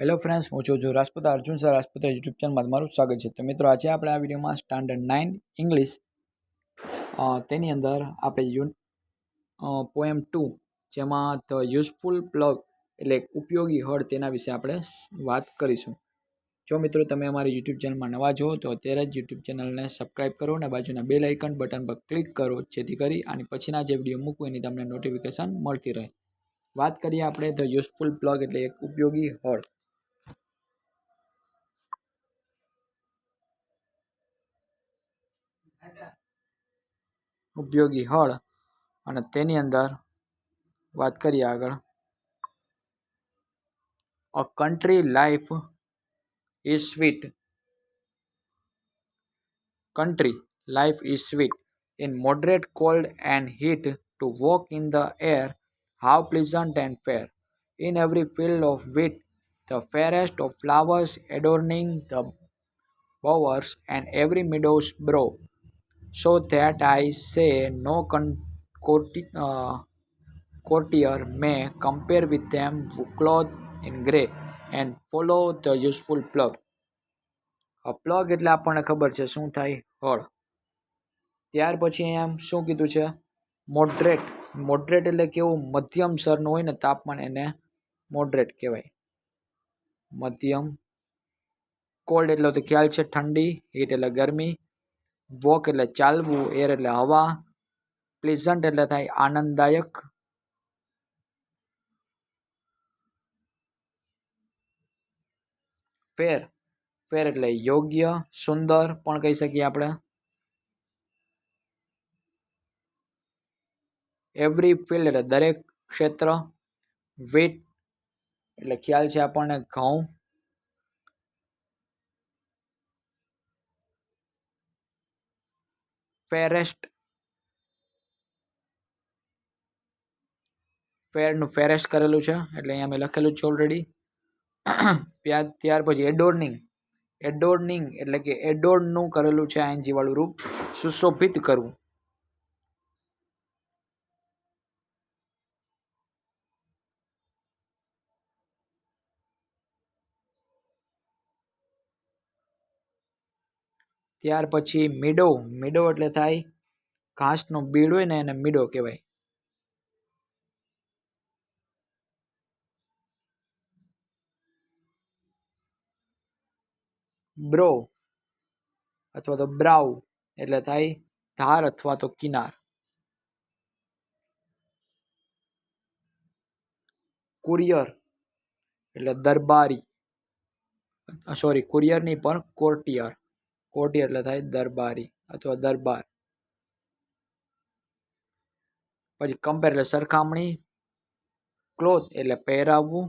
Hello friends હું છું છું રાજપૂત અર્જુન સર રાજપૂત યુટ્યુબ ચેનલમાં તમારું સ્વાગત છે. તો મિત્રો, આજે આપણે આ વિડીયોમાં સ્ટાન્ડર્ડ નાઇન ઇંગ્લિશ તેની અંદર આપણે યુ પોએમ ટુ જેમાં ધ યુઝફુલ પ્લગ એટલે ઉપયોગી હળ તેના વિશે આપણે વાત કરીશું. જો મિત્રો, તમે અમારી યુટ્યુબ ચેનલમાં નવા જો તો અત્યારે જ યુટ્યુબ ચેનલને સબસ્ક્રાઇબ કરો અને બાજુના બેલ આઇકન બટન પર ક્લિક કરો, જેથી કરી અને પછીના જે વીડિયો મૂકું એની તમને નોટિફિકેશન મળતી રહે. વાત કરીએ આપણે ધ યુઝફુલ પ્લગ એટલે એક ઉપયોગી હળ. ઉપયોગી હળ અને તેની અંદર વાત કરીએ આગળ a country life is sweet country life is sweet in moderate cold and heat to walk in the air how pleasant and fair in every field of wheat the fairest of flowers adorning the bowers and every meadow's brow so that I say no કન uh, courtier may compare with them who clothe in grey and follow the useful plug. આ plough એટલે આપણને ખબર છે શું થાય? હળ. ત્યાર પછી એમ શું કીધું છે? મોડરેટ મોડરેટ એટલે કેવું મધ્યમ સરનું હોય ને તાપમાન એને મોડરેટ કહેવાય. મધ્યમ કોલ્ડ એટલે તો ખ્યાલ છે ઠંડી હીટ એટલે ગરમી વોક એટલે ચાલવું, એર એટલે હવા પ્લેઝન્ટ એટલે થાય આનંદદાયક. ફેર ફેર એટલે યોગ્ય, સુંદર પણ કહી શકીએ આપણે. એવરી ફિલ્ડ એટલે દરેક ક્ષેત્ર. વીટ એટલે ખ્યાલ છે આપણને ઘઉં. ફેરેસ્ટ. ફેરનું ફેરેસ્ટ કરેલું છે, એટલે અહીંયા મેં લખેલું છે ઓલરેડી ત્યાર ત્યાર પછી એડોર્નિંગ. એડોર્નિંગ એટલે કે એડોર્નનું કરેલું છે આઈનજી વાળું રૂપ સુશોભિત કરવું. ત્યાર પછી મીડો મીડો એટલે થાય ઘાસનો બીડ હોય ને એને મીડો કહેવાય. બ્રો અથવા તો બ્રાઉ એટલે થાય ધાર અથવા તો કિનાર. કુરિયર એટલે દરબારી. સોરી કુરિયર નહીં પણ કોર્ટિયર. કોર્ટિયર એટલે થાય દરબારી અથવા દરબાર. પછી કમ્પેર એટલે સરખામણી ક્લોથ એટલે પહેરાવવું.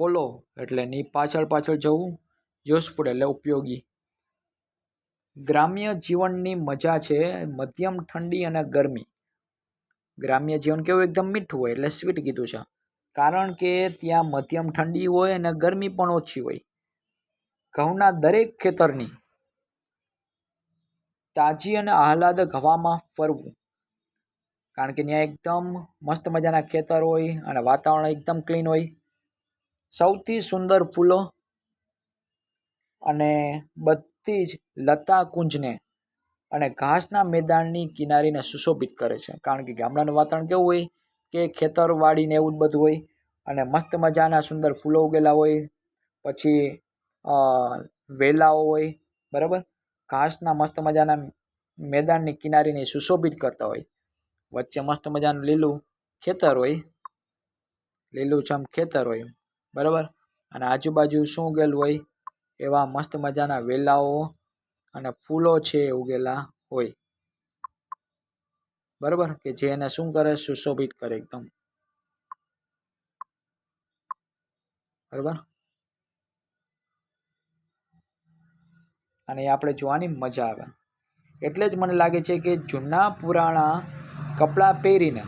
ફોલો એટલે ની પાછળ પાછળ જવું યુઝફુલ એટલે ઉપયોગી. ગ્રામ્ય જીવનની મજા છે મધ્યમ ઠંડી અને ગરમી. ગ્રામ્ય જીવન કેવું એકદમ મીઠું હોય એટલે સ્વીટ કીધું છે. કારણ કે ત્યાં મધ્યમ ઠંડી હોય અને ગરમી પણ ઓછી હોય. ઘઉંના દરેક ખેતરની તાજી અને આહલાદક હવામાં ફરવું. કારણ કે ત્યાં એકદમ મસ્ત મજાના ખેતર હોય અને વાતાવરણ એકદમ ક્લીન હોય. સૌથી સુંદર ફૂલો અને બધી જ લતા કુંજને અને ઘાસના મેદાનની કિનારીને સુશોભિત કરે છે. કારણ કે ગામડાનું વાતાવરણ કેવું હોય કે ખેતરવાડીને એવું જ બધું હોય અને મસ્ત મજાના સુંદર ફૂલો ઉગેલા હોય, પછી વેલાઓ હોય, બરાબર? ઘાસના મસ્ત મજાના મેદાનની કિનારીને સુશોભિત કરતા હોય. વચ્ચે મસ્ત મજાનું લીલું ખેતર હોય. લીલુંછમ ખેતર હોય, બરાબર? અને આજુબાજુ શું ઉગેલું હોય એવા મસ્ત મજાના વેલાઓ અને ફૂલો છે ઉગેલા હોય. બરાબર? કે જે એને શું કરે? સુશોભિત કરે એકદમ. બરાબર? અને આપણે જોવાની મજા આવે. એટલે જ મને લાગે છે કે જૂના પુરાણા કપડાં પહેરીને,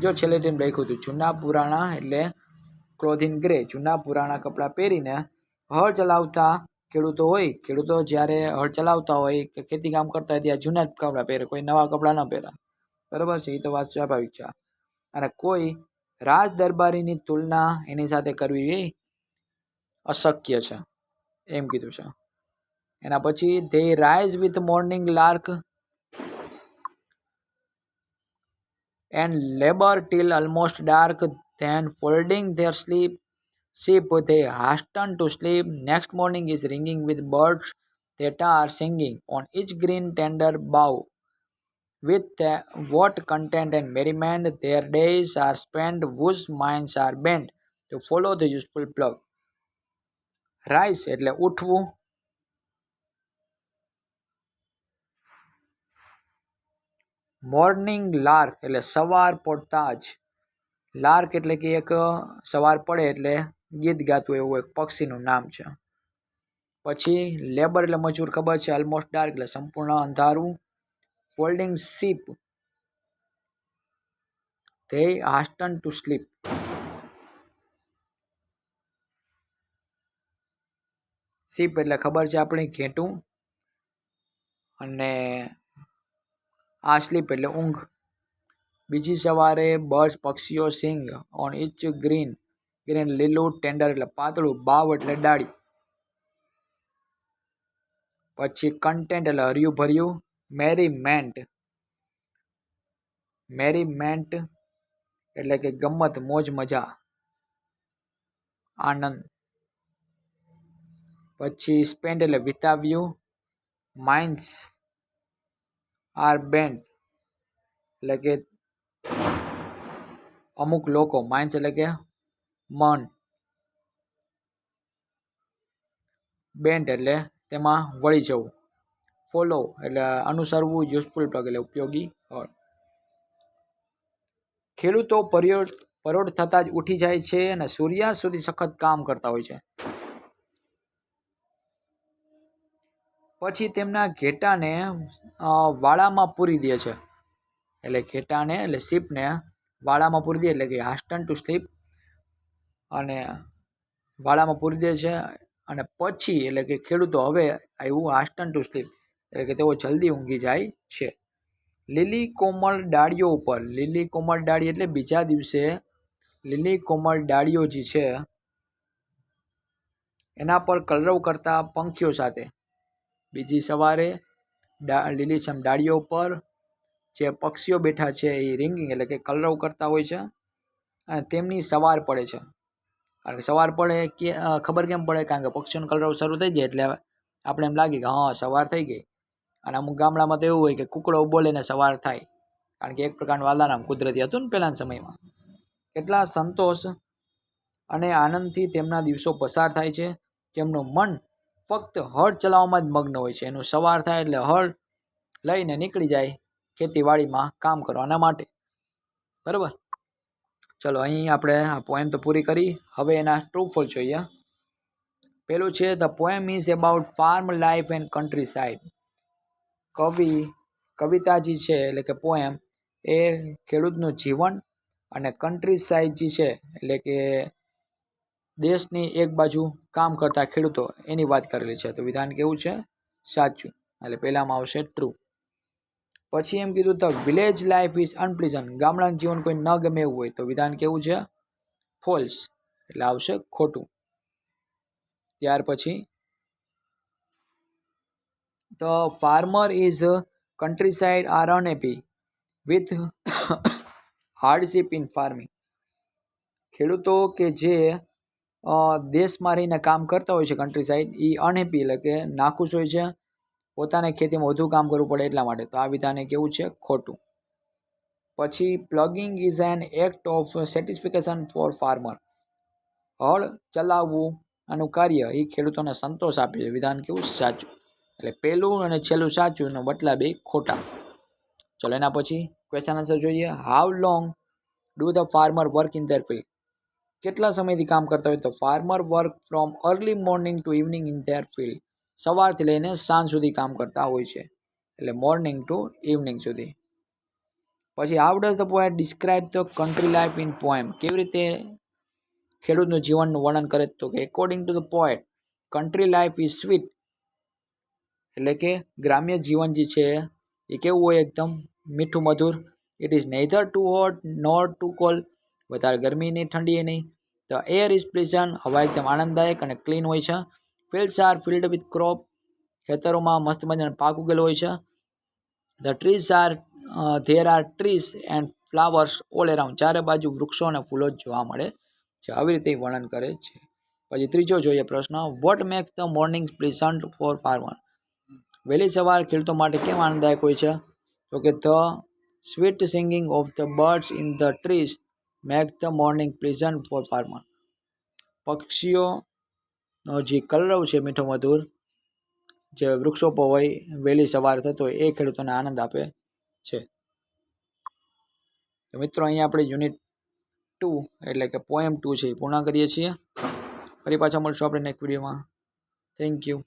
જો છેલ્લે ટીમ લખ્યું હતું, જૂના પુરાણા એટલે ક્લોથિંગ ગ્રે જૂના પુરાણા કપડાં પહેરીને, હળ ચલાવતા ખેડૂતો હોય, ખેડૂતો જ્યારે હળ ચલાવતા હોય, કે ખેતી કામ કરતા હોય ત્યાં જૂના જ કપડાં પહેરે, કોઈ નવા કપડાં ન પહેરે. બરાબર છે? એ તો વાત સ્વાભાવિક છે. અને કોઈ રાજ દરબારીની તુલના એની સાથે કરવી એ અશક્ય છે. એમ કીધું છે. એના પછી they rise with morning lark and labour till almost dark then folding their their they hasten to sleep. Next morning is ringing with birds that are singing on each green tender bough. With the, what content and merriment their days are spent, whose minds are bent to follow the useful plug. Rise એટલે ઉઠવું morning lark એટલે સવાર પડતા જ lark એટલે કે એક સવાર પડે એટલે ગીત ગાતું એવું એક પક્ષીનું નામ છે. પછી લેબર એટલે મજૂર ખબર છે ઓલમોસ્ટ ડાર્ક એટલે સંપૂર્ણ અંધારું. Folding sheep they hasten to sleep sheep એટલે ખબર છે આપણી ઘેટું અને આ સ્લીપ એટલે ઊંઘ. બીજી સવારે બર્ડ પક્ષીઓ sing on each green green લીલું ટેન્ડર એટલે પાતળું બાવ એટલે ડાળી. પછી કન્ટેન્ટ એટલે હર્યું ભર્યું મેરીમેન્ટ મેરીમેન્ટ એટલે કે ગમત, મોજ, મજા, આનંદ. પછી સ્પેન્ડ એટલે વિતાવ્યું માઇન્ડ્સ આર બેન્ડ એટલે કે અમુક લોકો માઇન્ડ્સ એટલે કે મન. બેન્ટ એટલે તેમાં વળી જવું. ફોલો એટલે અનુસરવું યુઝફુલ પગ એટલે ઉપયોગી ફળ ખેડૂતો પરોઢ પરોઢ થતાં જ ઉઠી જાય છે અને સૂર્યાસ્ત સુધી સખત કામ કરતા હોય છે. પછી તેમના ઘેટાને વાળામાં પૂરી દે છે. એટલે ઘેટાને, એટલે શીપને વાળામાં પૂરી દે, એટલે કે હાસ્ટન ટુ સ્લીપ અને વાળામાં પૂરી દે છે અને પછી એટલે કે ખેડૂતો હવે આવ્યું આસ્ટન ટુ સ્લીપ એટલે કે તેઓ જલ્દી ઊંઘી જાય છે. લીલી કોમળ ડાળીઓ ઉપર, લીલી કોમળ ડાળી એટલે બીજા દિવસે લીલી કોમળ ડાળીઓ જે છે, એના પર કલરવ કરતા પંખીઓ સાથે. બીજી સવારે ડા લીલીછમ ડાળીઓ પર જે પક્ષીઓ બેઠા છે એ રિંગિંગ એટલે કે કલરવ કરતા હોય છે અને તેમની સવાર પડે છે. સવાર પડે કે ખબર કેમ પડે? કારણ કે પક્ષીઓનો કલરવ શરૂ થઈ જાય એટલે આપણે એમ લાગે કે, હા, સવાર થઈ ગઈ. અને અમુક ગામડામાં તો એવું હોય કે કુકડો બોલે ને સવાર થાય. કારણ કે એક પ્રકારનું વાલારામ કુદરતી હતું ને પહેલાંના સમયમાં. કેટલા સંતોષ અને આનંદથી તેમના દિવસો પસાર થાય છે. જેમનું મન ફક્ત હળ ચલાવવામાં જ મગ્ન હોય છે. એનું સવાર થાય એટલે હળ લઈને નીકળી જાય ખેતીવાડીમાં કામ કરવાના માટે. બરાબર? ચલો, અહીં આપણે આ પોએમ તો પૂરી કરી. હવે એના ટ્રુ ફોલ જોઈએ પેલું છે the poem is about farm life and countryside કવિ કવિતા જે છે, એટલે કે પોએમ એ ખેડૂતનું જીવન અને કન્ટ્રી સાઇડ જે છે, એટલે કે દેશની એક બાજુ કામ કરતા ખેડૂતો, એની વાત કરેલી છે. તો વિધાન કેવું છે? સાચું. એટલે પહેલામાં આવશે ટ્રુ પછી એમ કીધું the village life is unpleasant ગામડાનું જીવન કોઈ ન ગમે એવું હોય. તો વિધાન કેવું છે? ફોલ્સ એટલે આવશે ખોટું. ત્યાર પછી the farmer is countryside are unhappy with hardship in farming ખેડૂતો કે જે દેશમાં રહીને કામ કરતા હોય છે કન્ટ્રી સાઇડ એ અનહેપી એટલે કે નાખુશ હોય છે. પોતાને ખેતીમાં વધુ કામ કરવું પડે એટલા માટે. તો આ વિધાને કેવું છે? ખોટું. પછી ploughing is an act of satisfaction for farmer હળ ચલાવવું આનું કાર્ય એ ખેડૂતોને સંતોષ આપે છે. વિધાન કેવું? સાચું. એટલે પહેલું અને છેલ્લું સાચું અને બટલા બે ખોટા. ચલો, એના પછી ક્વેશ્ચન આન્સર જોઈએ. How long do the farmer work in their field કેટલા સમયથી કામ કરતા હોય તો farmer work from early morning to evening in their field સવારથી લઈને સાંજ સુધી કામ કરતા હોય છે. એટલે મોર્નિંગ ટુ ઇવનિંગ સુધી. પછી how does the poet describe the country life in poem કેવી રીતે ખેડૂતનું જીવનનું વર્ણન કરે? તો કે according to the poet country life is sweet એટલે કે ગ્રામ્ય જીવન જે છે, એ કેવું હોય એકદમ? મીઠું, મધુર. It is neither too hot nor too cold વધારે ગરમી નહીં, ઠંડી નહીં. ધ એર ઇઝ પ્લેઝન્ટ હવા એકદમ આનંદદાયક અને ક્લીન હોય છે. Fields are filled with crop ખેતરોમાં મસ્ત મજાના પાક ઉગેલો હોય છે. The trees are there are trees and flowers all around ચારે બાજુ વૃક્ષો અને ફૂલો જ જોવા મળે છે. આવી રીતે વર્ણન કરે છે. પછી ત્રીજો જોઈએ પ્રશ્ન what makes the morning pleasant for farmer વહેલી સવાર ખેડૂતો માટે કેમ આનંદદાયક હોય છે? તો કે the sweet singing of the birds in the trees make the morning pleasant for farmer પક્ષીઓનો જે કલરવ છે મીઠો મધુર. જે વૃક્ષોપો હોય વહેલી સવાર થતો હોય એ ખેડૂતોને આનંદ આપે છે. તો મિત્રો, અહીંયા આપણે યુનિટ ટુ એટલે કે પોએમ ટુ છે એ પૂર્ણ કરીએ છીએ. ફરી પાછા મળશું આપણે નેક્સ્ટ વિડીયોમાં થેન્ક યુ